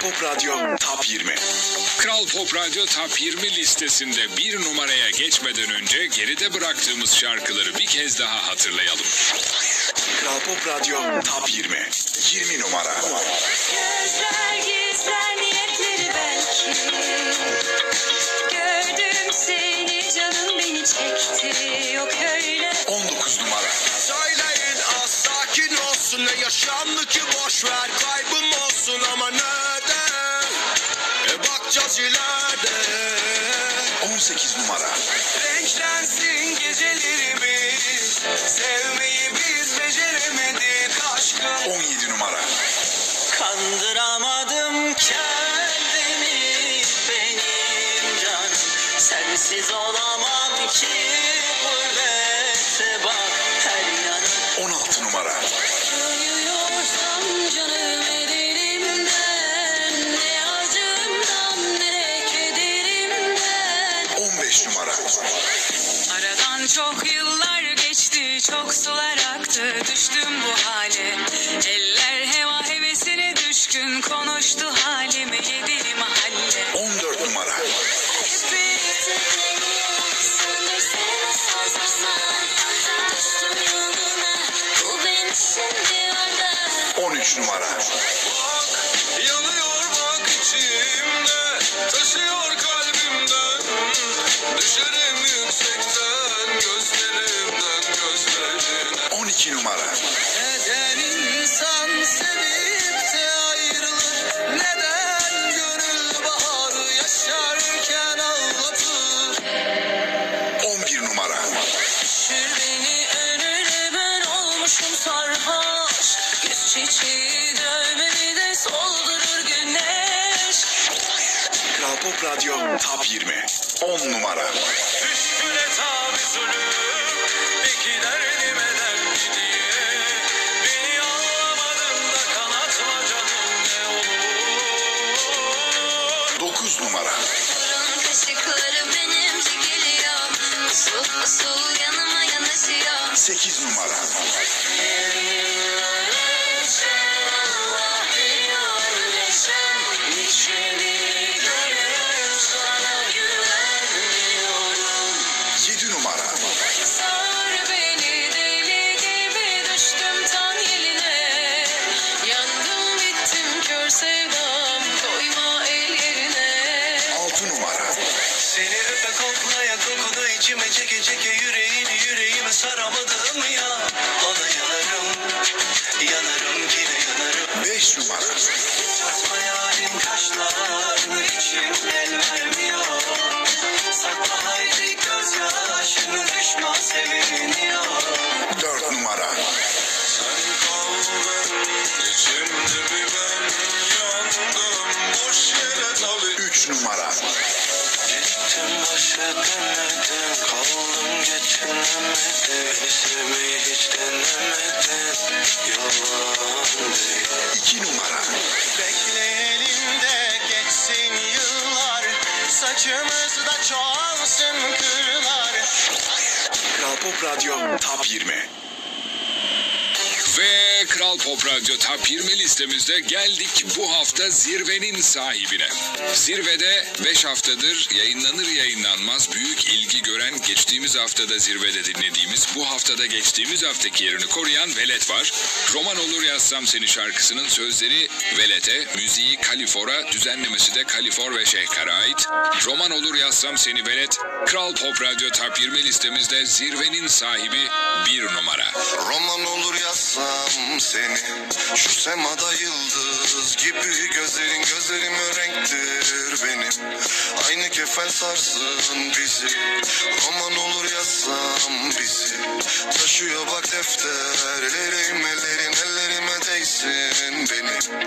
Pop Radyo Top 20. Kral Pop Radyo Top 20 listesinde bir numaraya geçmeden önce geride bıraktığımız şarkıları bir kez daha hatırlayalım. Kral Pop Radyo Top 20. 20 numara. Gözler gizler niyetleri belki Gördüm seni canım beni çekti Yok öyle 19 numara. Söyleyin az sakin olsun ne yaşandı ileride. 18 numara. Renklensin gecelerimiz sevmeyi biz beceremedik aşkım. 17 numara. Kandıramadım kendimi benim canım Sensiz olamam ki gurbete bak her yanım 16 numara. Çok yıllar geçti, çok sular aktı, düştüm bu hale. Eller heva hevesine düşkün, konuştu halimi yedi mahalle. 14 numara. Orada. 13 numara. Yanıyor bak içimde taşıyor kalbimden Düşerim 12 numara. Neden insan sevip de ayrılır? Neden gönül baharı yaşarken ağlatır? 11 numara. Düşür beni önüne ben olmuşum sarhoş. Yüz çiçeği dövmemi de soldurur güneş. Kral Pop Radyo Top 20. 10 numara. Yanaşıyor. 8 numara. 7 numara. Tan yeline Yandım bittim kör sevdam Seni öpe koklaya kokunu içime çeke çeke yüreğini yüreğime saramadım ya. Ona geçinemedim Beni sevmeyi hiç denemedin Yalan değil 2 numara. Bekleyelim de geçsin yıllar Saçımızda çoğalsın kırlar Kral Pop Radyo Top 20. Ve Kral Pop Radyo Top 20 listemizde geldik bu hafta zirvenin sahibine. Zirvede 5 haftadır yayınlanır yayınlanmaz büyük ilgi gören geçtiğimiz haftada zirvede dinlediğimiz bu haftada geçtiğimiz haftaki yerini koruyan Velet var. Roman Olur Yazsam Seni şarkısının sözleri Velet'e, müziği Kalifor'a, düzenlemesi de Kalifor ve Şehkar'a ait. Roman Olur Yazsam Seni Velet, Kral Pop Radyo Top 20 listemizde zirvenin sahibi bir numara. Roman olur yazsam seni. Şu semada yıldız gibi Gözlerin gözlerime renktir benim. Aynı kefen sarsın bizi. Roman olur yazsam bizi. Taşıyor bak defterlerim Ellerin ellerime değsin benim.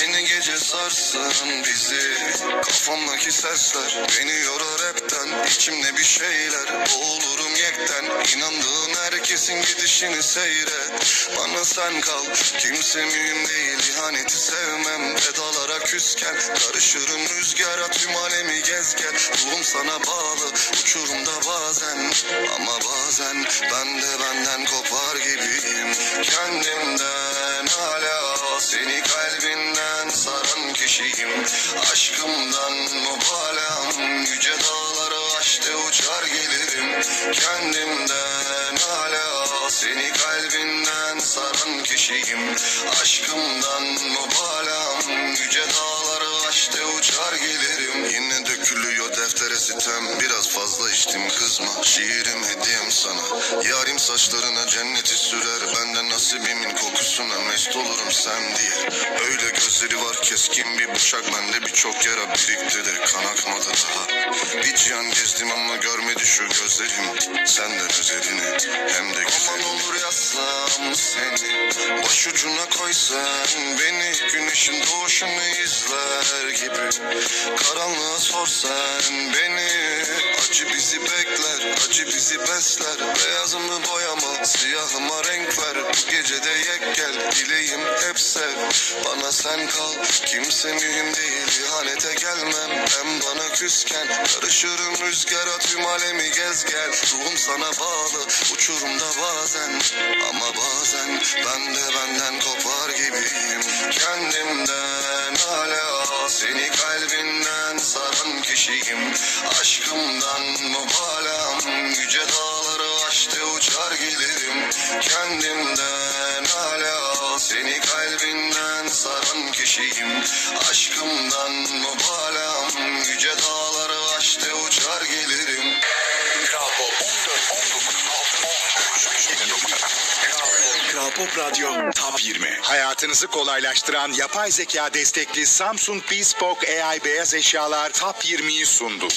Aynı gece sarsın bizi. Kafamdaki sesler Beni yorar hepten İçimde bir şeyler Boğulurum yekten İnandığın herkesin gidişini seyret Bana sen kal Kimse mühim değil ihaneti sevmem Vedalara küsken Karışırım rüzgara tüm alemi gez gel Ruhum sana bağlı uçurumda bazen Ama bazen ben de benden kopar gibiyim Kendimden hala seni kalbinden saran kişiyim Aşkımdan mübalağım yüce dağları aştı uçar gelirim Kendimden. Hala seni kalbinden saran kişiyim. Aşkımdan mübalağım yüce dağları aştı uçar gelirim. Yine dökülüyor kızma Şiirim hediyem sana. Yarim saçlarına cenneti sürer Ben de nasibimin kokusuna mest olurum sen değil Öyle gözleri var keskin bir bıçak Bende birçok yara birikti de kan akmadı daha. Bir cihan gezdim ama görmedi şu gözlerim. Senden özelini hem de güzelini. Aman olur yazsam seni Başucuna koysan beni. Güneşin doğuşunu izler gibi Karanlığa sorsan beni. Acı bizi bekler, acı bizi besler. Beyazımı boyama, siyahıma renk ver. Bu gecede yek gel, dileğim hep sev. Bana sen kal, kimse mühim değil. İhanete gelmem, ben bana küsken. Karışırım rüzgara tüm alemi gez gel. Ruhum sana bağlı, uçurumda bazen. Ama bazen ben de benden kopar gibiyim. Kendimden seni kalbinden saran kişiyim. Aşkımdan mübalağım yüce dağları aştı uçar gelirim Kendimden hala seni kalbinden saran kişiyim. Aşkımdan mübalağım yüce dağları aştı uçar gelirim Pop Radyo Top 20. Hayatınızı kolaylaştıran yapay zeka destekli Samsung Bespoke AI beyaz eşyalar Top 20'yi sundu.